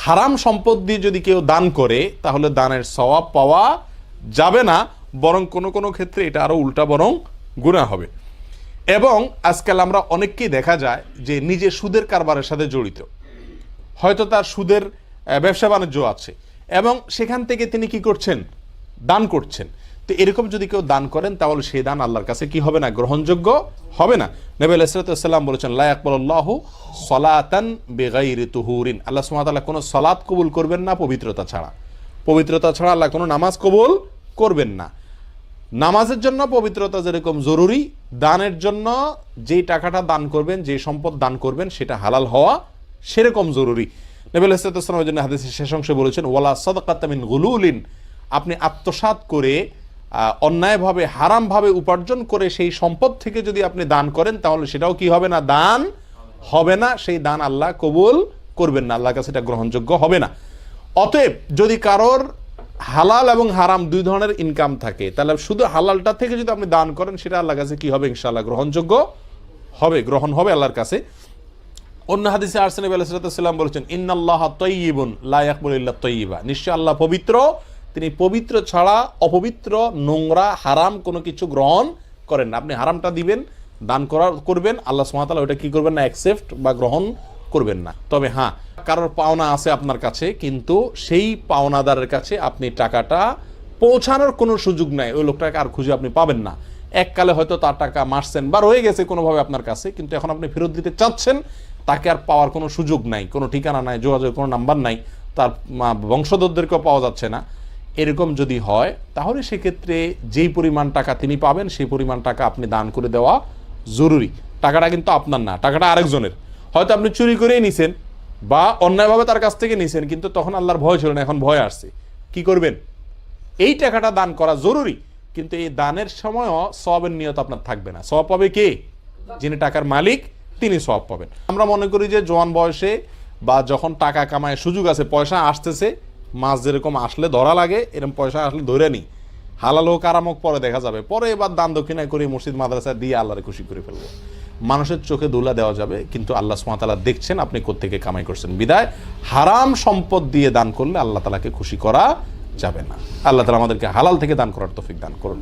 হারাম সম্পদ দিয়ে যদি কেউ দান করে, তাহলে দানের সওয়াব পাওয়া যাবে না, বরং কোনো কোনো ক্ষেত্রে এটা আরও উল্টা বরং গুণা হবে। এবং আজকাল আমরা অনেককেই দেখা যায় যে নিজে সুদের কারবারের সাথে জড়িত। হয়তো তার সুদের ব্যবসা বাণিজ্য আছে। এবং সেখান থেকে তিনি কি করছেন? দান করছেন। তো এরকম যদি কেউ দান করেন, তাহলে সেই দান আল্লাহর কাছে কি হবে না? গ্রহণযোগ্য হবে না? নবী আলাইসালাম বলেছেন লায়াকবল্লাহ সলাতান বেগাইরি তুহুরিন। আল্লাহ সুমাতাল্লাহ কোনো সলাৎ কবুল করবেন না, পবিত্রতা ছাড়া। পবিত্রতা ছাড়া আল্লাহ কোনো নামাজ কবুল করবেন না। নামাজের জন্য পবিত্রতা যেরকম জরুরি, দানের জন্য যেই টাকাটা দান করবেন যে সম্পদ দান করবেন, সেটা হালাল হওয়া সেরকম জরুরি। নবীল ইসলামের জন্য হাদিসের শেষ অংশে বলেছেন, ওয়ালা সদকাতামিন গুলুলিন। আপনি আত্মসাৎ করে অন্যায়ভাবে, হারামভাবে উপার্জন করে সেই সম্পদ থেকে যদি আপনি দান করেন, তাহলে সেটাও কি হবে না? দান হবে না। সেই দান আল্লাহ কবুল করবেন না। আল্লাহর কাছে এটা গ্রহণযোগ্য হবে না। অতএব যদি কারোর হালাল এবং হারাম দুই ধরনের ইনকাম থাকে, তাহলে শুধু হালালটা থেকে যদি আপনি দান করেন, সেটা আল্লাহর কাছে কি হবে? ইনশাআল্লাহ গ্রহণযোগ্য হবে, গ্রহণ হবে আল্লাহর কাছে। অন্য হাদিসে আরসান নবী আলাইহিসসালাম বলেছেন, ইন্নাল্লাহ তয়্যিবুন লা ইয়াকবুলু ইল্লা নিশ্চয় আল্লাহ পবিত্র তিনি পবিত্র ছাড়া, অপবিত্র, নোংরা, হারাম কোনো কিছু গ্রহণ করেন না। আপনি হারামটা দিবেন, দান করার করবেন, আল্লাহ তাআলা ওটা কি করবেন না অ্যাকসেপ্ট বা গ্রহণ করবেন না। তবে হ্যাঁ কারোর পাওনা আছে আপনার কাছে, কিন্তু সেই পাওনাদারের কাছে আপনি টাকাটা পৌঁছানোর কোনো সুযোগ নাই। ওই লোকটাকে আর খুঁজে আপনি পাবেন না। এককালে হয়তো তার টাকা মারছেন বা রয়ে গেছে কোনোভাবে আপনার কাছে, কিন্তু এখন আপনি ফেরত দিতে চাচ্ছেন, তাকে আর পাওয়ার কোনো সুযোগ নাই, কোনো ঠিকানা নাই, যোগাযোগের কোনো নাম্বার নাই, তার বংশধরদেরকেও পাওয়া যাচ্ছে না। এরকম যদি হয়, তাহলে সেক্ষেত্রে যেই পরিমাণ টাকা তিনি পাবেন, সেই পরিমাণ টাকা আপনি দান করে দেওয়া জরুরি। টাকাটা কিন্তু আপনার না, টাকাটা আরেকজনের। হয়তো আপনি চুরি করেই নিছেন বা অন্যায়ভাবে তার কাছ থেকে নিছেন, কিন্তু তখন আল্লাহর ভয় ছিল না, এখন ভয় আসছে। কি করবেন? এই টাকাটা দান করা জরুরি, কিন্তু এই দানের সময়ও সবের নিয়ত আপনার থাকবে না। সব পাবে কে? যিনি টাকার মালিক, তিনি সব পাবেন। আমরা মনে করি যে জোয়ান বয়সে বা যখন টাকা কামায় সুযোগ আছে, পয়সা আসতেছে মাছ যেরকম আসলে ধরা লাগে, এরকম পয়সা আসলে ধরে নি। হালাল হোক আরামক পরে দেখা যাবে। পরে এবার দান দক্ষিণায় করে মসজিদ মাদ্রাসা দিয়ে আল্লাহরে খুশি করে ফেলব। মানুষের চোখে দোলা দেওয়া যাবে, কিন্তু আল্লাহ সুমাতালা দেখছেন আপনি কোথেকে কামাই করছেন। বিদায়, হারাম সম্পদ দিয়ে দান করলে আল্লাহ তালাকে খুশি করা যাবে না। আল্লাহ তালা আমাদেরকে হালাল থেকে দান করার তফিক দান করুন।